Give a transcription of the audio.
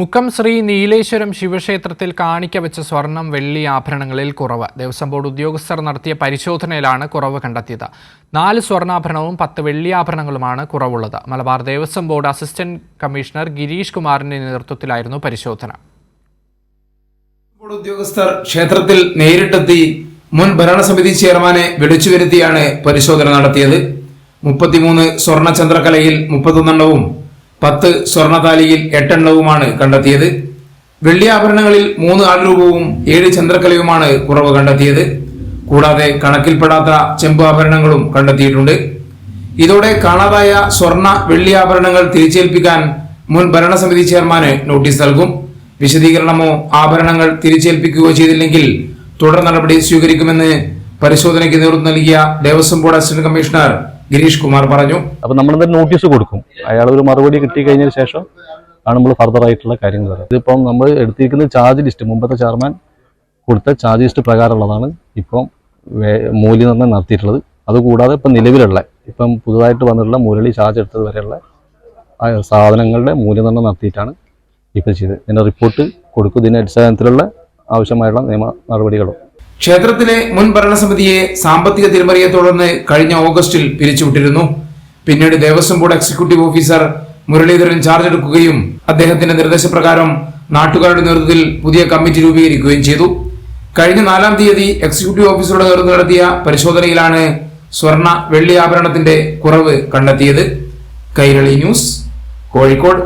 മുക്കം ശ്രീ നീലേശ്വരം ശിവക്ഷേത്രത്തിൽ കാണിക്ക വെച്ച സ്വർണം വെള്ളി ആഭരണങ്ങളിൽ കുറവ്. ദേവസ്വം ബോർഡ് ഉദ്യോഗസ്ഥർ നടത്തിയ പരിശോധനയിലാണ് കുറവ് കണ്ടെത്തിയത്. നാല് സ്വർണാഭരണവും പത്ത് വെള്ളിയാഭരണങ്ങളുമാണ് കുറവുള്ളത്. Malabar Devaswom board assistant commissioner Girish കുമാറിന്റെ നേതൃത്വത്തിലായിരുന്നു പരിശോധന. ബോർഡ് ഉദ്യോഗസ്ഥർ ക്ഷേത്രത്തിൽ നേരിട്ടെത്തി മുൻ ഭരണസമിതി ചെയർമാനെ വിളിച്ചു വരുത്തിയാണ് പരിശോധന നടത്തിയത്. മുപ്പത്തിമൂന്ന് സ്വർണ ചന്ദ്രകലയിൽ മുപ്പത്തൊന്നെണ്ണവും പത്ത് സ്വർണതാലിയിൽ എട്ടെണ്ണവുമാണ് കണ്ടെത്തിയത്. വെള്ളിയാഭരണങ്ങളിൽ മൂന്ന് ആൾരൂപവും ഏഴ് ചന്ദ്രക്കലയുമാണ് കുറവ് കണ്ടെത്തിയത്. കൂടാതെ കണക്കിൽപ്പെടാത്ത ചെമ്പ് ആഭരണങ്ങളും കണ്ടെത്തിയിട്ടുണ്ട്. ഇതോടെ കാണാതായ സ്വർണ വെള്ളിയാഭരണങ്ങൾ തിരിച്ചേൽപ്പിക്കാൻ മുൻ ഭരണസമിതി ചെയർമാന് നോട്ടീസ് നൽകും. വിശദീകരണമോ ആഭരണങ്ങൾ തിരിച്ചേൽപ്പിക്കുകയോ ചെയ്തില്ലെങ്കിൽ തുടർ നടപടി സ്വീകരിക്കുമെന്ന് പരിശോധനയ്ക്ക് നേതൃത്വം നൽകിയ Devaswom board assistant commissioner Girish Kumar പറഞ്ഞു. അപ്പൊ നമ്മൾ എന്തായാലും നോട്ടീസ് കൊടുക്കും. അയാൾ ഒരു മറുപടി കിട്ടി കഴിഞ്ഞതിന് ശേഷം ആണ് നമ്മൾ ഫർദർ ആയിട്ടുള്ള കാര്യങ്ങൾ പറയുന്നത് ഇതിപ്പം നമ്മൾ എടുത്തിരിക്കുന്ന ചാർജ് ലിസ്റ്റ് മുമ്പത്തെ ചെയർമാൻ കൊടുത്ത ചാർജ് ലിസ്റ്റ് പ്രകാരമുള്ളതാണ് ഇപ്പം മൂല്യനിർണയം നടത്തിയിട്ടുള്ളത്. അതുകൂടാതെ ഇപ്പം നിലവിലുള്ള ഇപ്പം പുതുതായിട്ട് വന്നിട്ടുള്ള മുരളി ചാർജ് എടുത്തത് വരെയുള്ള സാധനങ്ങളുടെ മൂല്യനിർണയം നടത്തിയിട്ടാണ് ഇപ്പം ചെയ്തത്. ഇതിന്റെ റിപ്പോർട്ട് കൊടുക്കും. ഇതിന്റെ അടിസ്ഥാനത്തിലുള്ള ആവശ്യമായുള്ള നിയമ നടപടികളും ക്ഷേത്രത്തിലെ മുൻ ഭരണസമിതിയെ സാമ്പത്തിക തിരിമറിയെ തുടർന്ന് കഴിഞ്ഞ ഓഗസ്റ്റിൽ പിരിച്ചുവിട്ടിരുന്നു. പിന്നീട് Devaswom board executive officer Muraleedharan charge എടുക്കുകയും അദ്ദേഹത്തിന്റെ നിർദ്ദേശപ്രകാരം നാട്ടുകാരുടെ നേതൃത്വത്തിൽ പുതിയ കമ്മിറ്റി രൂപീകരിക്കുകയും ചെയ്തു. കഴിഞ്ഞ നാലാം തീയതി എക്സിക്യൂട്ടീവ് ഓഫീസറുടെ നേതൃത്വം നടത്തിയ പരിശോധനയിലാണ് സ്വർണ വെള്ളി ആഭരണത്തിന്റെ കുറവ് കണ്ടെത്തിയത്. കൈരളി ന്യൂസ് കോഴിക്കോട്.